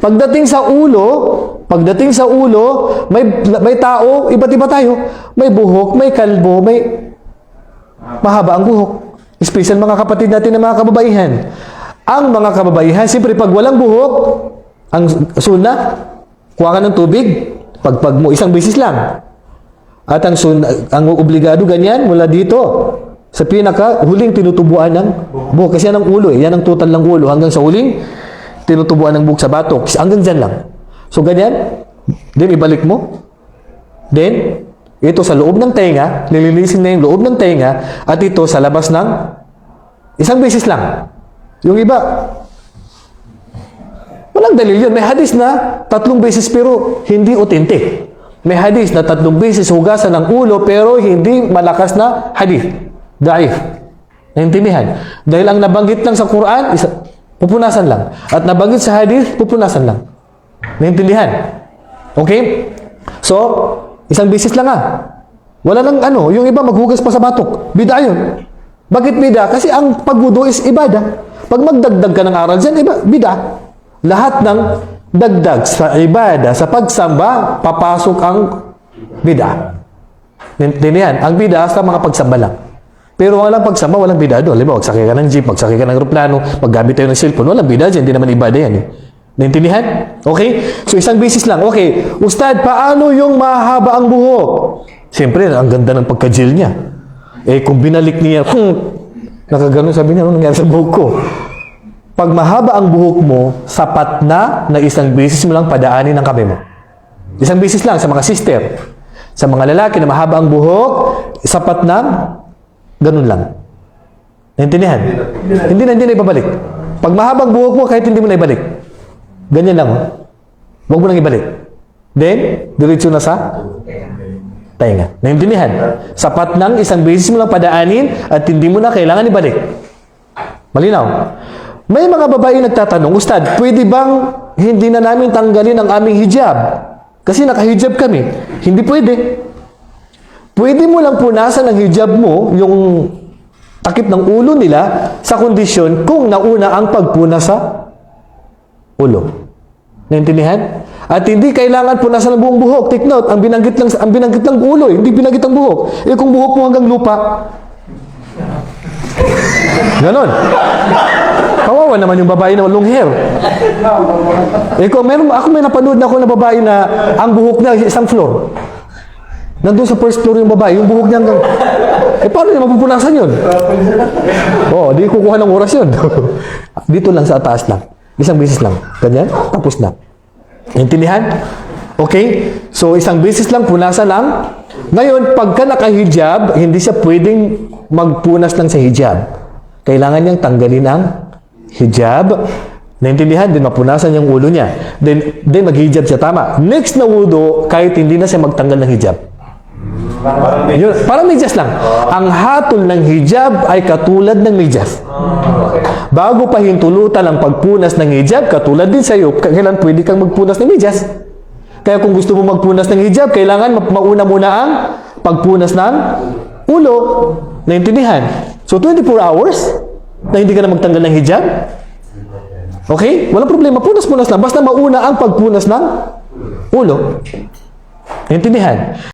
Pagdating sa ulo, pagdating sa ulo, may may tao, iba't iba tayo. May buhok, may kalbo, may mahaba ang buhok. Special mga kapatid natin na mga kababaihan. Ang mga kababaihan, siyempre pag walang buhok, ang suna, kuha ka ng tubig, pagpag mo isang beses lang. At ang sun, ang obligado ganyan mula dito sa pinaka huling tinutubuan ng buhok kasi yan ang ulo eh. Yan ang total ng ulo hanggang sa huling tinutubuan ng buhok sa batok. Hanggang dyan lang. So ganyan, then ibalik mo. Then, ito sa loob ng tenga, lilinisin na yung loob ng tenga at ito sa labas ng isang beses lang. Yung iba, Walang dalil yun. May hadis na tatlong beses pero hindi authentic. May hadis na tatlong beses hugasan ng ulo pero hindi malakas na hadis. Daif. Naintindihan? Dahil ang nabanggit lang sa Quran, isa, pupunasan lang. At nabanggit sa hadis, pupunasan lang. Naintindihan? Okay? So, isang beses lang ah. Wala nang ano, yung iba maghugas pa sa batok. Bida yun. Bakit bida? Kasi ang pagwudo is ibada. Pag magdagdag ka ng aral dyan, iba, bida. Lahat ng dagdag sa ibada, sa pagsamba, papasok ang bida. Naintindihan? Ang bida sa mga pagsamba lang. Pero walang pagsamba, walang bida doon. Halimbawa, magsakay ka ng jeep, magsakay ka ng aeroplano, maggamit tayo ng cellphone, walang bida dyan, hindi naman ibada yan eh. Naintindihan? Okay? So, isang basis lang. Okay, Ustad, paano yung mahaba ang buhok? Siyempre, ang ganda ng pagka-gel niya. Eh, kung binalik niya, hmm, nakaganon sabi niya, ano nangyari sa buhok ko? Pag mahaba ang buhok mo, sapat na na isang beses mo lang padaanin ang kamay mo. Isang beses lang sa mga sister. Sa mga lalaki na mahaba ang buhok, sapat na ganun lang. Naintindihan? Hindi na, hindi na ibabalik. Pag mahaba ang buhok mo, kahit hindi mo na ibalik. Ganyan lang. Oh. Huwag mo nang ibalik. Then, diretso na sa tainga. Naintindihan? Sapat ng isang beses mo lang padaanin at hindi mo na kailangan ibalik. Malinaw? May mga babae nagtatanong, Ustad, pwede bang hindi na namin tanggalin ang aming hijab? Kasi nakahijab kami. Hindi pwede. Pwede mo lang punasan ang hijab mo, yung takip ng ulo nila, sa kondisyon kung nauna ang pagpunas sa ulo. Naintindihan? At hindi kailangan punasan ang buong buhok. Take note, ang binanggit lang ang binanggit lang ulo, eh, hindi binanggit ang buhok. Eh kung buhok mo hanggang lupa. Ganon. Kawawa naman yung babae na long hair. Eh kung meron, ako may napanood na ako na babae na ang buhok niya isang floor. Nandun sa first floor yung babae, yung buhok niya hanggang... Eh paano niya mapupunasan yun? Oo, oh, di kukuha ng oras yun. Dito lang sa taas lang. Isang beses lang. Ganyan, tapos na. Intindihan? Okay? So, isang beses lang, punasan lang. Ngayon, pagka naka-hijab, hindi siya pwedeng magpunas lang sa hijab. Kailangan niyang tanggalin ang hijab. Naintindihan? Then, mapunasan yung ulo niya. Then, then mag-hijab siya. Tama. Next na wudo, kahit hindi na siya magtanggal ng hijab. Yun, parang medyas lang. Ang hatol ng hijab ay katulad ng medyas. Bago pa hintulutan ang pagpunas ng hijab, katulad din sa iyo, kailan pwede kang magpunas ng medyas. Kaya kung gusto mo magpunas ng hijab, kailangan ma- mauna muna ang pagpunas ng ulo. Naintindihan? So, 24 hours na hindi ka na magtanggal ng hijab. Okay? Walang problema. Punas-punas lang. Basta mauna ang pagpunas ng ulo. Naintindihan?